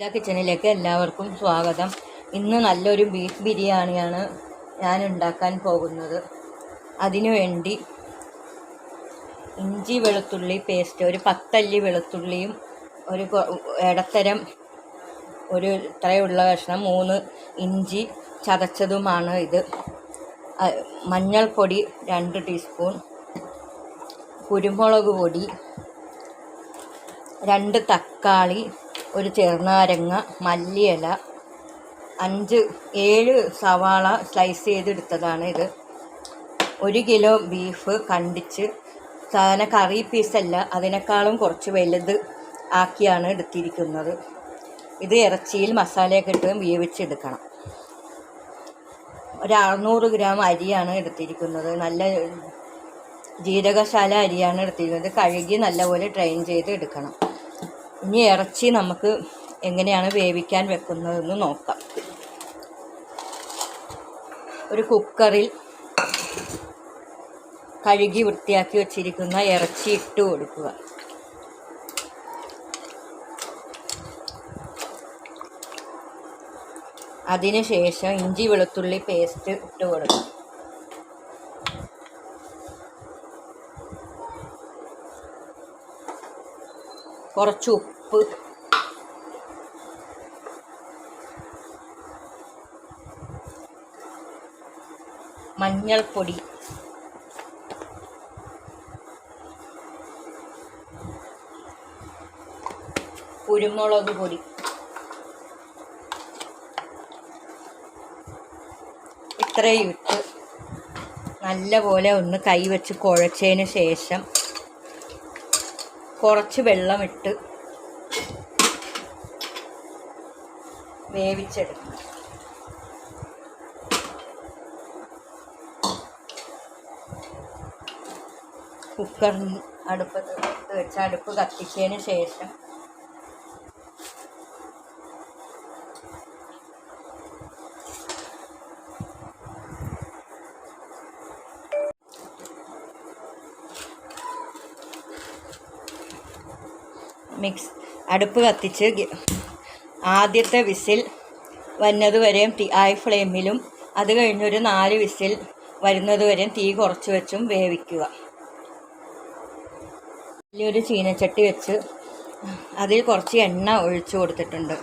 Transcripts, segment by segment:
ഇതാ കിച്ചണിലേക്ക് എല്ലാവർക്കും സ്വാഗതം. ഇന്ന് നല്ലൊരു ബീഫ് ബിരിയാണിയാണ് ഞാൻ ഉണ്ടാക്കാൻ പോകുന്നത് അതിനുവേണ്ടി ഇഞ്ചി വെളുത്തുള്ളി പേസ്റ്റ് ഒരു പത്തല്ലി വെളുത്തുള്ളിയും ഒരു ഇടത്തരം ഒരു ഇത്രയുള്ള കഷ്ണം മൂന്ന് ഇഞ്ചി ചതച്ചതുമാണ് ഇത്. മഞ്ഞൾപ്പൊടി രണ്ട് ടീസ്പൂൺ കുരുമുളക് പൊടി രണ്ട് തക്കാളി ഒരു ചെറുനാരങ്ങ മല്ലിയില അഞ്ച് ഏഴ് സവാള സ്ലൈസ് ചെയ്തെടുത്തതാണ് ഇത്. ഒരു കിലോ ബീഫ് കണ്ടിച്ച് സാധാരണ കറി പീസല്ല അതിനേക്കാളും കുറച്ച് വലുത് ആക്കിയാണ് എടുത്തിരിക്കുന്നത്. ഇത് ഇറച്ചിയിൽ മസാലയൊക്കെ ഇട്ട് വേവിച്ചെടുക്കണം. ഒരു അറുന്നൂറ് ഗ്രാം അരിയാണ് എടുത്തിരിക്കുന്നത്. നല്ല ജീരകശാല അരിയാണ് എടുത്തിരിക്കുന്നത്. കഴുകി നല്ലപോലെ ഡ്രെയിൻ ചെയ്ത് എടുക്കണം ഇനി ഇറച്ചി നമുക്ക് എങ്ങനെയാണ് വേവിക്കാൻ വെക്കുന്നതെന്ന് നോക്കാം. ഒരു കുക്കറിൽ കഴുകി വൃത്തിയാക്കി വച്ചിരിക്കുന്ന ഇറച്ചി ഇട്ട് കൊടുക്കുക. അതിനുശേഷം ഇഞ്ചി വെളുത്തുള്ളി പേസ്റ്റ് ഇട്ട് കൊടുക്കുക. കുറച്ച് ഉപ്പ്. മഞ്ഞൾപ്പൊടി. കുരുമുളക് പൊടി. ഇത്രയും ഇട്ട് നല്ലപോലെ ഒന്ന് കൈവച്ച് കുഴച്ചതിന് ശേഷം കുറച്ച് വെള്ളമിട്ട് വേവിച്ചെടുക്കണം കുക്കറിന് അടുപ്പത്ത് വെച്ച് അടുപ്പ് കത്തിച്ചതിന് ശേഷം അടുപ്പ് കത്തിച്ച് ആദ്യത്തെ വിസിൽ വരുന്നതുവരെയും തീ ഹൈ ഫ്ലെയിമിലും അത് കഴിഞ്ഞൊരു നാല് വിസിൽ വരുന്നതുവരെയും തീ കുറച്ച് വെച്ചും വേവിക്കുക. വലിയൊരു ചീനച്ചട്ടി വെച്ച് അതിൽ കുറച്ച് എണ്ണ ഒഴിച്ചു കൊടുത്തിട്ടുണ്ട്.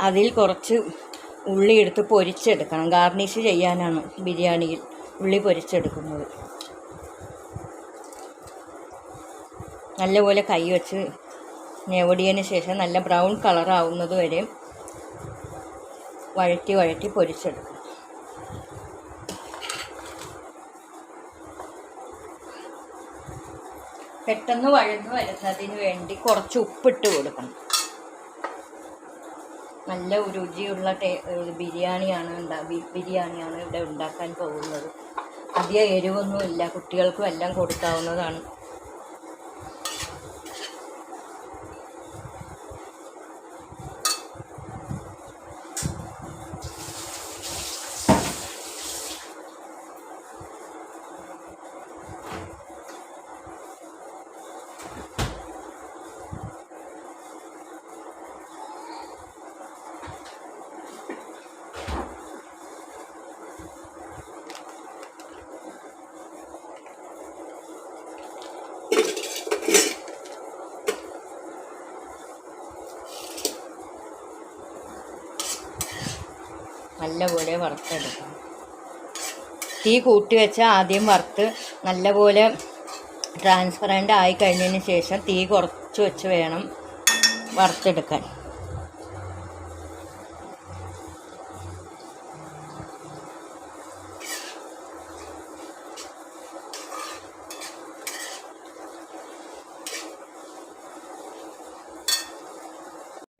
അതിൽ കുറച്ച് ഉള്ളി എടുത്ത് പൊരിച്ചെടുക്കണം. ഗാർണിഷ് ചെയ്യാനാണ് ബിരിയാണിയിൽ ഉള്ളി പൊരിച്ചെടുക്കുന്നത്. നല്ലപോലെ കൈ വെച്ച് ഞെവടിയതിന് ശേഷം നല്ല ബ്രൗൺ കളറാവുന്നത് വരെ വഴറ്റി വഴറ്റി പൊരിച്ചെടുക്കും. പെട്ടെന്ന് വഴന്ന് വരുന്നതിന് വേണ്ടി കുറച്ച് ഉപ്പിട്ട് കൊടുക്കണം. നല്ല രുചിയുള്ള ടേ ബിരിയാണിയാണ് ഉണ്ടാ ബിരിയാണിയാണ് ഇവിടെ ഉണ്ടാക്കാൻ പോകുന്നത്. അധികം എരിവൊന്നുമില്ല കുട്ടികൾക്കും എല്ലാം കൊടുക്കാവുന്നതാണ്. നല്ലപോലെ വറുത്തെടുക്കണം തീ കൂട്ടി വെച്ച് ആദ്യം വറുത്ത് നല്ലപോലെ ട്രാൻസ്പറന്റ് ആയി കഴിഞ്ഞതിന് ശേഷം തീ കുറച്ച് വെച്ച് വേണം വറുത്തെടുക്കാൻ.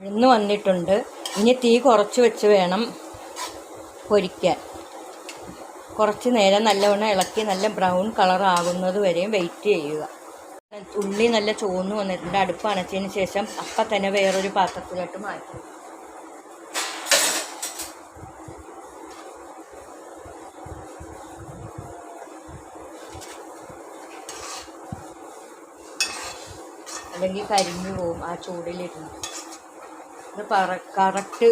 ഇന്ന് വന്നിട്ടുണ്ട്. ഇനി തീ കുറച്ച് വെച്ച് വേണം പൊരിക്കാൻ. കുറച്ച് നേരം നല്ലവണ്ണം ഇളക്കി നല്ല ബ്രൗൺ കളർ ആകുന്നത് വരെയും വെയിറ്റ് ചെയ്യുക. ഉള്ളി നല്ല ചുവന്നു വന്നിട്ടുണ്ട്. അടുപ്പ് അണച്ചതിന് ശേഷം അപ്പം തന്നെ വേറൊരു പാത്രത്തിലോട്ട് മാറ്റും. അല്ലെങ്കിൽ കരിഞ്ഞു പോവും ആ ചൂടിലിരുന്ന്. ഇത് പറ കറക്റ്റ്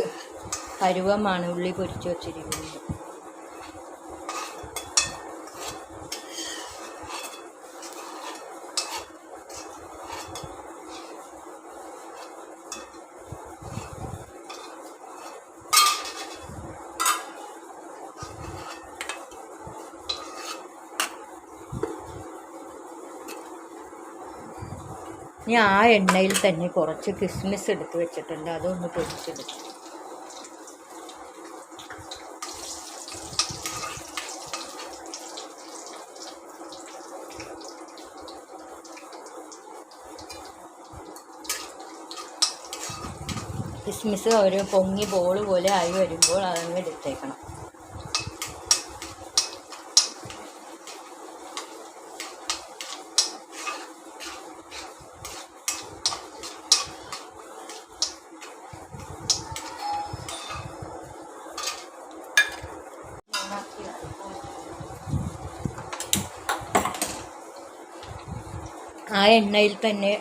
പരുവമാണ് ഉള്ളി പൊരിച്ച് വച്ചിരിക്കുന്നത്. ഇനി ആ എണ്ണയിൽ തന്നെ കുറച്ച് കിസ്മിസ് എടുത്ത് വെച്ചിട്ടുണ്ട്. അതൊന്ന് പൊരിച്ചെടുക്കും. കിസ്മിസ് ഒരു പൊങ്ങി ബോൾ പോലെ ആയി വരുമ്പോൾ അതങ്ങ് എടുത്തേക്കണം. ആ എണ്ണയിൽ തന്നെ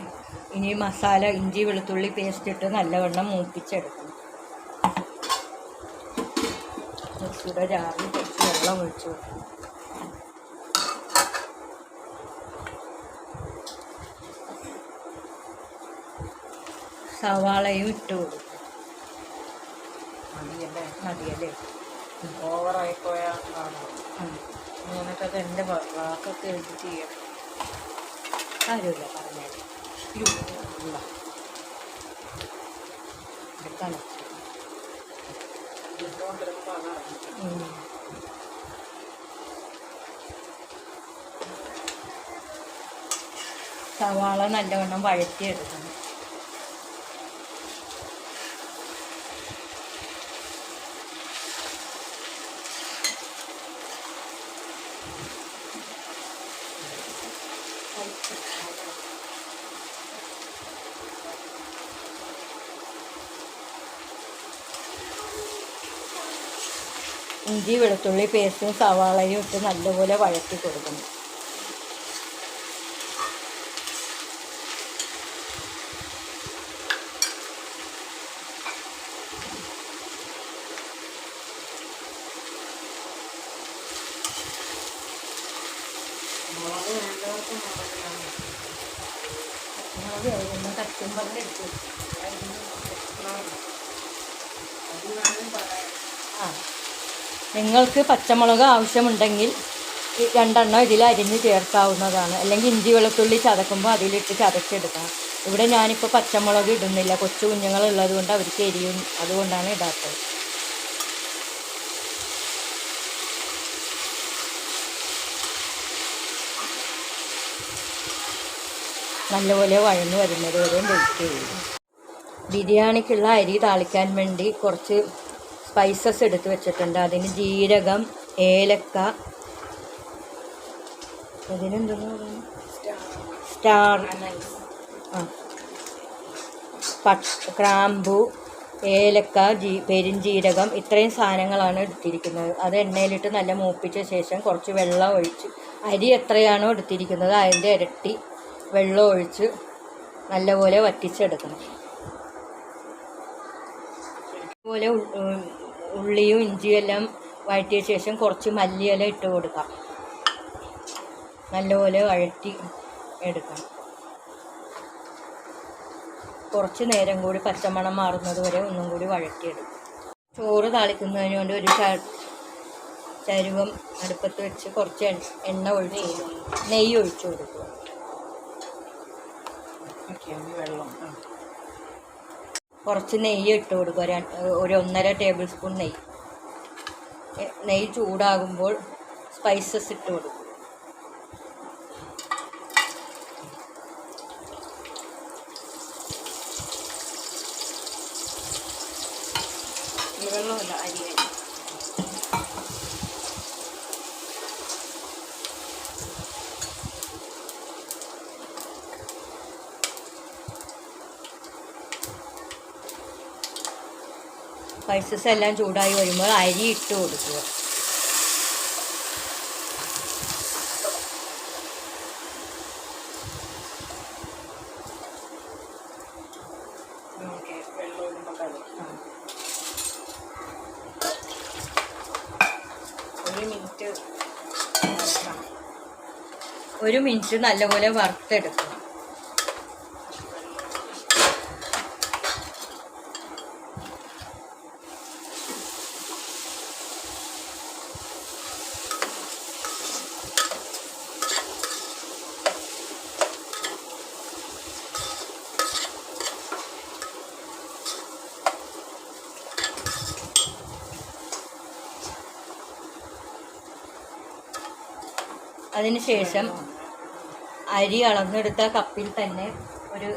ഇനി മസാല ഇഞ്ചി വെളുത്തുള്ളി പേസ്റ്റ് ഇട്ട് നല്ലവണ്ണം മൂപ്പിച്ചെടുക്കണം. മിക്സിയുടെ ജാറിൽ കുറച്ച് വെള്ളം ഒഴിച്ചു കൊടുക്കണം. സവാളയും ഇട്ട് കൊടുക്കും മതിയല്ലേ? മതിയല്ലേ? ഓവറായി പോയാൽ ഉം. നിനക്കത് എന്റെ വാക്കൊക്കെ എഴുതി ചെയ്യാം കാര്യമില്ല പറഞ്ഞാൽ സവാള നല്ലവണ്ണം വഴറ്റിയെടുക്കണം. ഇഞ്ചി വെളുത്തുള്ളി പേസ്റ്റും സവാളയും ഇട്ട് നല്ലപോലെ വഴറ്റി കൊടുക്കണം. നിങ്ങൾക്ക് പച്ചമുളക് ആവശ്യമുണ്ടെങ്കിൽ രണ്ടെണ്ണം ഇതിൽ അരിഞ്ഞ് ചേർക്കാവുന്നതാണ്. അല്ലെങ്കിൽ ഇഞ്ചി വെളുത്തുള്ളി ചതക്കുമ്പോൾ അതിലിട്ട് ചതച്ചെടുക്കാം ഇവിടെ ഞാനിപ്പോൾ പച്ചമുളക് ഇടുന്നില്ല. കൊച്ചു കുഞ്ഞുങ്ങളുള്ളത് കൊണ്ട് അവർക്ക് എരിയും അതുകൊണ്ടാണ് ഇടാത്തത്. നല്ലപോലെ വഴന്നു വരുന്നത് വരെ വെയിറ്റ് ബിരിയാണിക്കുള്ള അരി താളിക്കാൻ വേണ്ടി കുറച്ച് സ്പൈസസ് എടുത്ത് വെച്ചിട്ടുണ്ട്. അതിന് ജീരകം ഏലക്ക അതിനെന്താ സ്റ്റാർ. ക്രാമ്പു ഏലക്ക ജീ പെരിഞ്ജീരകം ഇത്രയും സാധനങ്ങളാണ് എടുത്തിരിക്കുന്നത്. അത് എണ്ണയിലിട്ട് നല്ല മൂപ്പിച്ച ശേഷം കുറച്ച് വെള്ളം ഒഴിച്ച് അരി എത്രയാണോ എടുത്തിരിക്കുന്നത് അതിന്റെ ഇരട്ടി വെള്ളം ഒഴിച്ച് നല്ലപോലെ വറ്റിച്ചെടുക്കണം. ഉം, ഉള്ളിയും ഇഞ്ചിയും എല്ലാം വഴറ്റിയ ശേഷം കുറച്ച് മല്ലിയില ഇട്ട് കൊടുക്കാം. നല്ലപോലെ വഴറ്റി എടുക്കണം. കുറച്ച് നേരം കൂടി പച്ചമണം മാറുന്നത് വരെ ഒന്നും കൂടി വഴറ്റിയെടുക്കും. ചോറ് താളിക്കുന്നതിന് വേണ്ടി ഒരു ചരുവം അടുപ്പത്ത് വെച്ച് കുറച്ച് എണ്ണ- ഒഴിച്ച് നെയ്യ് ഒഴിച്ചു കൊടുക്കുക. വെള്ളം. കുറച്ച് നെയ്യ് ഇട്ട് കൊടുക്കുക. ഒരു ഒന്നര ടേബിൾ സ്പൂൺ നെയ്യ്. നെയ്യ് ചൂടാകുമ്പോൾ സ്പൈസസ് ഇട്ട് കൊടുക്കും. വെള്ളമല്ല അരി സ്പൈസസ് എല്ലാം ചൂടായി വരുമ്പോൾ അരി ഇട്ട് കൊടുക്കുക. ഒരു മിനിറ്റ് ഒരു മിനിറ്റ് നല്ലപോലെ വറുത്തെടുക്കും അതിനുശേഷം അരി അളന്നെടുത്ത കപ്പിൽ തന്നെ ഒരു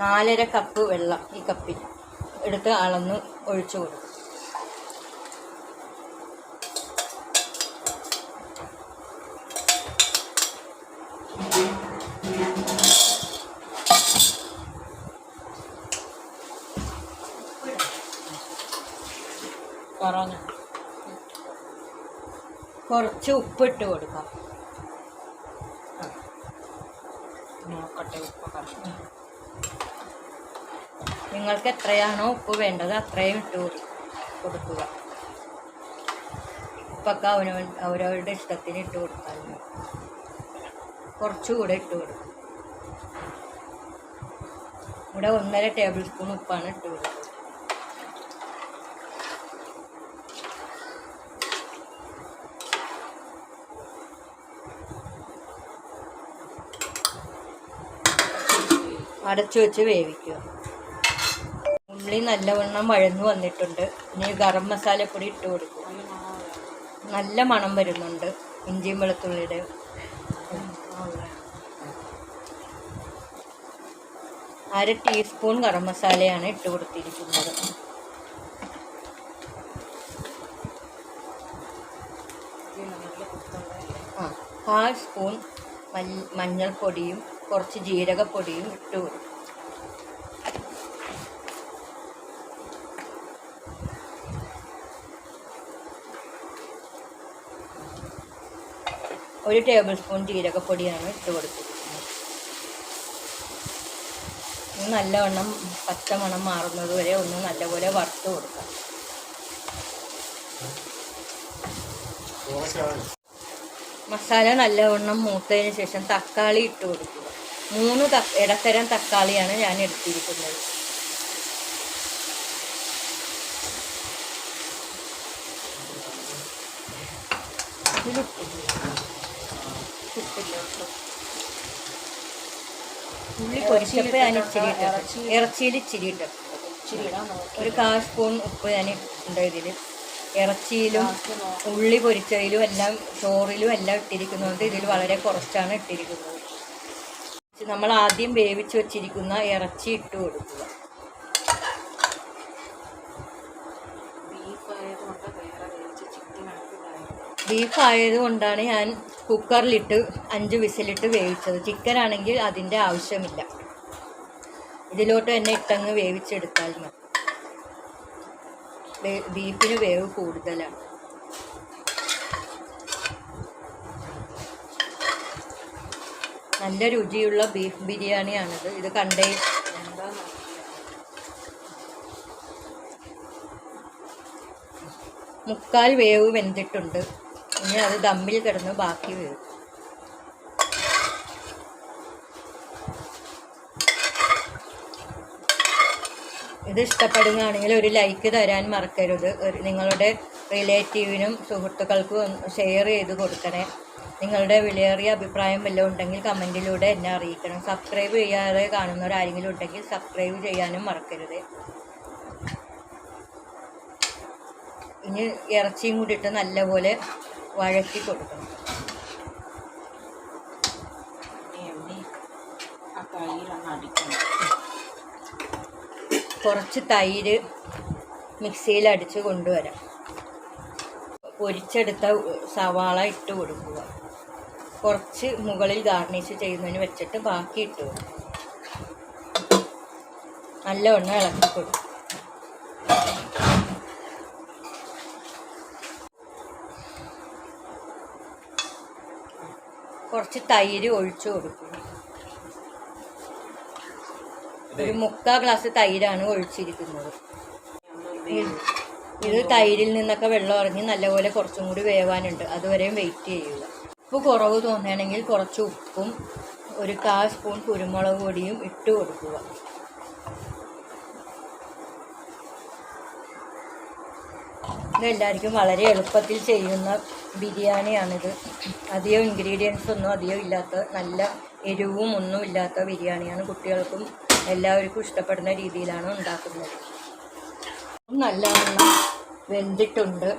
നാലര കപ്പ് വെള്ളം ഈ കപ്പിൽ എടുത്ത് അളന്ന് ഒഴിച്ചു കൊടുക്കും. കുറച്ച് ഉപ്പിട്ട് കൊടുക്കാം നോക്കട്ടെ ഉപ്പ് കറക്റ്റ് നിങ്ങൾക്ക് എത്രയാണോ ഉപ്പ് വേണ്ടത് അത്രയും ഇട്ട് കൊടു- കൊടുക്കുക. ഉപ്പൊക്കെ അവനവൻ അവരവരുടെ ഇഷ്ടത്തിന് ഇട്ട് മതി. കുറച്ചുകൂടെ ഇട്ട് കൊടുക്കും. ഇവിടെ ഒന്നര ടേബിൾ സ്പൂൺ ഉപ്പാണ് ഇട്ട് കൊടുക്കുന്നത്. അടച്ചു വെച്ച് വേവിക്കുക. ഉള്ളി നല്ലവണ്ണം വഴന്നു വന്നിട്ടുണ്ട്. ഇനി ഗരം മസാലപ്പൊടി ഇട്ട് കൊടുക്കും. നല്ല മണം വരുന്നുണ്ട് ഇഞ്ചിയും വെളുത്തുള്ളിയുടെ. അര ടീസ്പൂൺ ഗരം മസാലയാണ് ഇട്ട് കൊടുത്തിരിക്കുന്നത്. ആ കാൽ സ്പൂൺ മഞ്ഞൾപ്പൊടിയും കുറച്ച് ജീരകപ്പൊടിയും ഇട്ട് കൊടുക്കും. ഒരു ടേബിൾ സ്പൂൺ ജീരകപ്പൊടിയാണ് ഇട്ട് കൊടുത്തിരിക്കുന്നത്. നല്ലവണ്ണം പച്ചമണം മാറുന്നത് വരെ ഒന്ന് നല്ലപോലെ വറുത്ത് കൊടുക്കാം. മസാല നല്ലവണ്ണം മൂത്തതിന് ശേഷം തക്കാളി ഇട്ട് കൊടുക്കുക. മൂന്ന് ത- ഇടത്തരം തക്കാളിയാണ് ഞാൻ എടുത്തിരിക്കുന്നത്. ഉള്ളി പൊരിച്ചപ്പോൾ ഞാൻ ഇച്ചിരി ഇട്ടത് ഇറച്ചിയിൽ ഇച്ചിരി ഒരു കാൽ സ്പൂൺ ഉപ്പ് ഞാൻ ഉണ്ട് ഇതിൽ ഇറച്ചിയിലും ഉള്ളി പൊരിച്ചതിലും എല്ലാം ചോറിലും എല്ലാം ഇട്ടിരിക്കുന്നത് ഇതിൽ വളരെ കുറച്ചാണ് ഇട്ടിരിക്കുന്നത്. നമ്മൾ ആദ്യം വേവിച്ച് വെച്ചിരിക്കുന്ന ഇറച്ചി ഇട്ട് കൊടുക്കുക. ബീഫ് ആയതുകൊണ്ടാണ് ഞാൻ കുക്കറിലിട്ട് അഞ്ച് വിസിലിട്ട് വേവിച്ചത്. ചിക്കൻ ആണെങ്കിൽ അതിന്റെ ആവശ്യമില്ല. ഇതിലോട്ട് തന്നെ ഇട്ടങ്ങ് വേവിച്ചെടുത്താൽ മതി. ബീഫിന് വേവ് കൂടുതലാണ്. നല്ല രുചിയുള്ള ബീഫ് ബിരിയാണിയാണിത്. ഇത് കണ്ടേ? മുക്കാൽ വേവ് വെന്തിട്ടുണ്ട്. ഇനി അത് ദമ്മിൽ കിടന്ന് ബാക്കി വരും. ഇത് ഇഷ്ടപ്പെടുകയാണെങ്കിൽ ഒരു ലൈക്ക് തരാൻ മറക്കരുത്. നിങ്ങളുടെ റിലേറ്റീവിനും സുഹൃത്തുക്കൾക്കും ഷെയർ ചെയ്ത് കൊടുക്കണേ. നിങ്ങളുടെ വിലയേറിയ അഭിപ്രായം വല്ലതും ഉണ്ടെങ്കിൽ കമന്റിലൂടെ എന്നെ അറിയിക്കണം. സബ്സ്ക്രൈബ് ചെയ്യാതെ കാണുന്നവരാരെങ്കിലും ഉണ്ടെങ്കിൽ സബ്സ്ക്രൈബ് ചെയ്യാനും മറക്കരുത്. ഇനി ഇറച്ചിയും കൂടിയിട്ട് നല്ലപോലെ വഴറ്റി കൊടുക്കണം ആ കുറച്ച് തൈര് മിക്സിയിൽ അടിച്ച് കൊണ്ടുവരാം. പൊരിച്ചെടുത്ത സവാള ഇട്ട് കൊടുക്കുക. കുറച്ച് മുകളിൽ ഗാർണിഷ് ചെയ്യുന്നതിന് വെച്ചിട്ട് ബാക്കി ഇട്ട് കൊടുക്കുക. നല്ലവണ്ണം ഇളക്കി കൊടുക്കും കുറച്ച് തൈര് ഒഴിച്ചു കൊടുക്കും. ഒരു മുക്കാൽ ഗ്ലാസ് തൈരാണ് ഒഴിച്ചിരിക്കുന്നത്. ഇത് തൈരിൽ നിന്നൊക്കെ വെള്ളം ഇറങ്ങി നല്ലപോലെ കുറച്ചും കൂടി വേവാനുണ്ട്. അതുവരെയും വെയിറ്റ് ചെയ്യുക. ഉപ്പ് കുറവ് തോന്നുകയാണെങ്കിൽ കുറച്ച് ഉപ്പും ഒരു കാൽ സ്പൂൺ കുരുമുളക് പൊടിയും ഇട്ട് കൊടുക്കുക. ഇതെല്ലാവർക്കും വളരെ എളുപ്പത്തിൽ ചെയ്യുന്ന ബിരിയാണിയാണിത്. അധികം ഇൻഗ്രീഡിയൻസ് ഒന്നും അധികം ഇല്ലാത്ത നല്ല എരിവും ഒന്നും ഇല്ലാത്ത ബിരിയാണിയാണ് കുട്ടികൾക്കും എല്ലാവർക്കും ഇഷ്ടപ്പെടുന്ന രീതിയിലാണ് ഉണ്ടാക്കുന്നത്. നല്ലവണ്ണം വെന്തിട്ടുണ്ട്.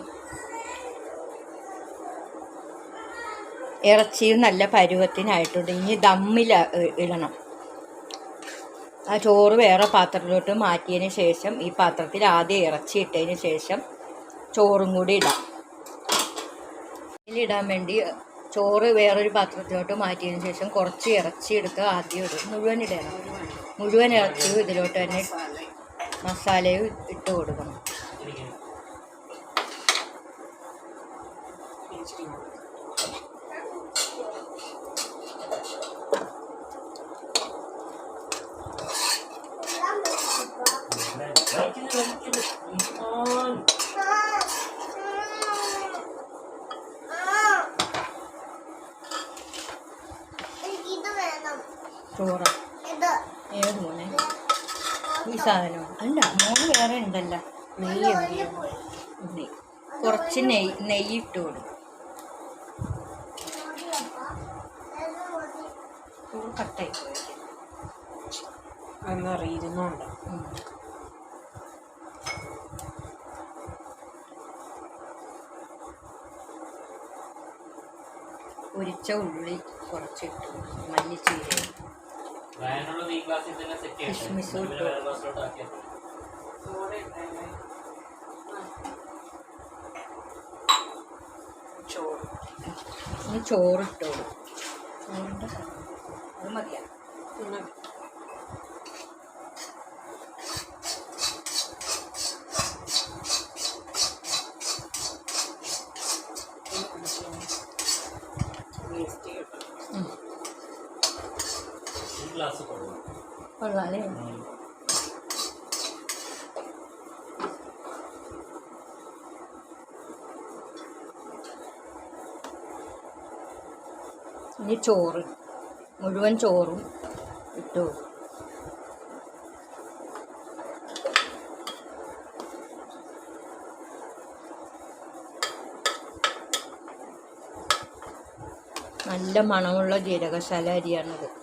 ഇറച്ചിയും നല്ല പരുവത്തിനായിട്ടുണ്ട്. ഇനി ദമ്മിൽ ഇടണം. ആ ചോറ് വേറെ പാത്രത്തിലോട്ട് മാറ്റിയതിന് ശേഷം ഈ പാത്രത്തിൽ ആദ്യം ഇറച്ചി ഇട്ടതിന് ശേഷം ചോറും കൂടി ഇടാം. ഇടാൻ വേണ്ടി ചോറ് വേറൊരു പാത്രത്തിലോട്ട് മാറ്റിയതിന് ശേഷം കുറച്ച് ഇറച്ചി എടുത്ത് ആദ്യം ഇടും. മുഴുവൻ ഇടണം. മുഴുവൻ ഇറച്ചിയും ഇതിലോട്ട് തന്നെ മസാലയും ഇട്ട് കൊടുക്കണം. എനിക്കിത് വേണം ചോറ്. ഏത് മോനെ? ഈ സാധനം അല്ല മോന് വേറെ ഉണ്ടല്ല. നെയ്യ് നെയ്യ് കുറച്ച് നെയ്യ് നെയ്യ് ഇട്ട് കൊടുക്കും. ചോറ് കട്ടായി ഉം. പൊരിച്ച ഉള്ളി കുറച്ചിട്ടു മല്ലിച്ചീരയും ഇട്ടു. മതി. ചോറ്. ചോറിട്ടോളൂ. ചോറിന്റെ അത് മതിയാ. ഇനി ചോറ്. മുഴുവൻ ചോറും ഇട്ടു നല്ല മണമുള്ള ജീരകശാല അരിയാണിത്.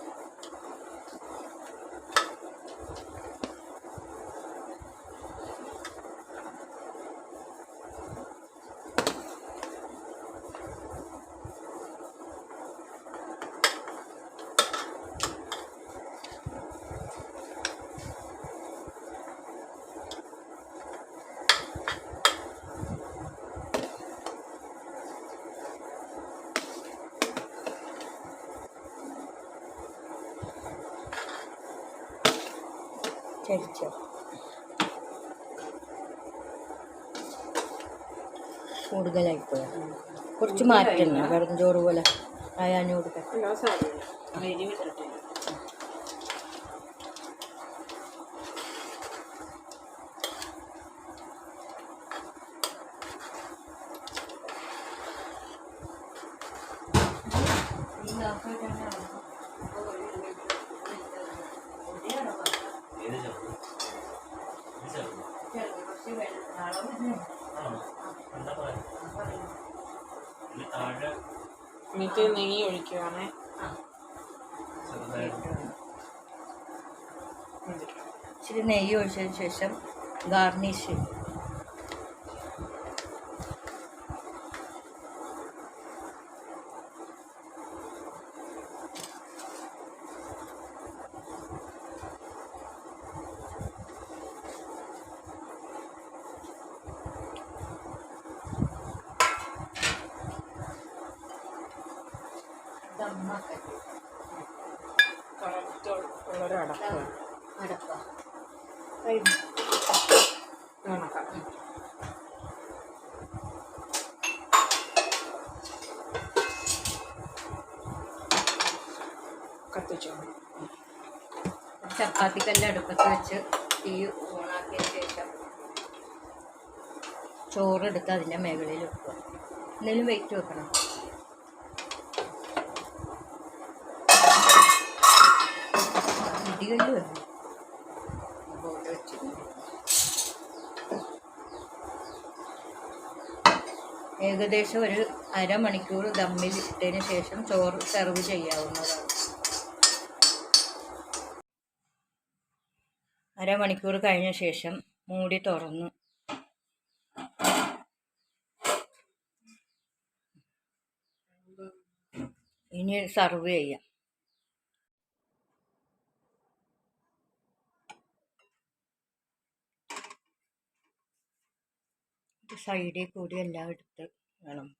ചരിച്ചോ കൂടുതലായിപ്പോയോ കുറച്ച് മാറ്റണം വെറും ചോറ് പോലെ ആയാനും കൊടുക്കട്ടെ എല്ലാ സാധനവും ഇത് എന്താ താഴെ എന്നിട്ട് നെയ്യ് ഒഴിക്കുവാണേ. ഇച്ചിരി നെയ്യ് ഒഴിച്ചതിന് ശേഷം ഗാർണിഷ് കറക്റ്റ് ചപ്പാത്തിക്കല്ല് അടുപ്പത്ത് വെച്ച് തീ ഓണാക്കിയ ശേഷം ചോറെടുത്ത് അതിന്റെ മുകളിൽ വെക്കുക. എന്തെങ്കിലും വെയിറ്റ് വെക്കണം. ബോർഡ് വെച്ചിട്ടുണ്ട് ഏകദേശം ഒരു അരമണിക്കൂർ ദമ്മിൽ ഇട്ടതിന് ശേഷം ചോറ് സെർവ് ചെയ്യാവുന്നതാണ്. അരമണിക്കൂർ കഴിഞ്ഞ ശേഷം മൂടി തുറന്നു. ഇനി സർവ് ചെയ്യാം. സൈഡിൽ കൂടി എല്ലാം എടുത്ത് വേണം.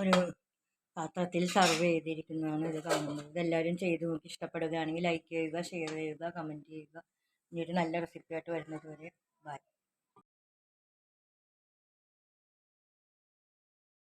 ഒരു പാത്രത്തിൽ സർവ് ചെയ്തിരിക്കുന്നതാണ് ഇത് കാണുന്നത്. ഇതെല്ലാവരും ചെയ്ത് നോക്കി ഇഷ്ടപ്പെടുകയാണെങ്കിൽ ലൈക്ക് ചെയ്യുക ഷെയർ ചെയ്യുക കമന്റ് ചെയ്യുക. ഇനി ഒരു നല്ല റെസിപ്പിയായിട്ട് വരുന്നത് വരെ ബൈ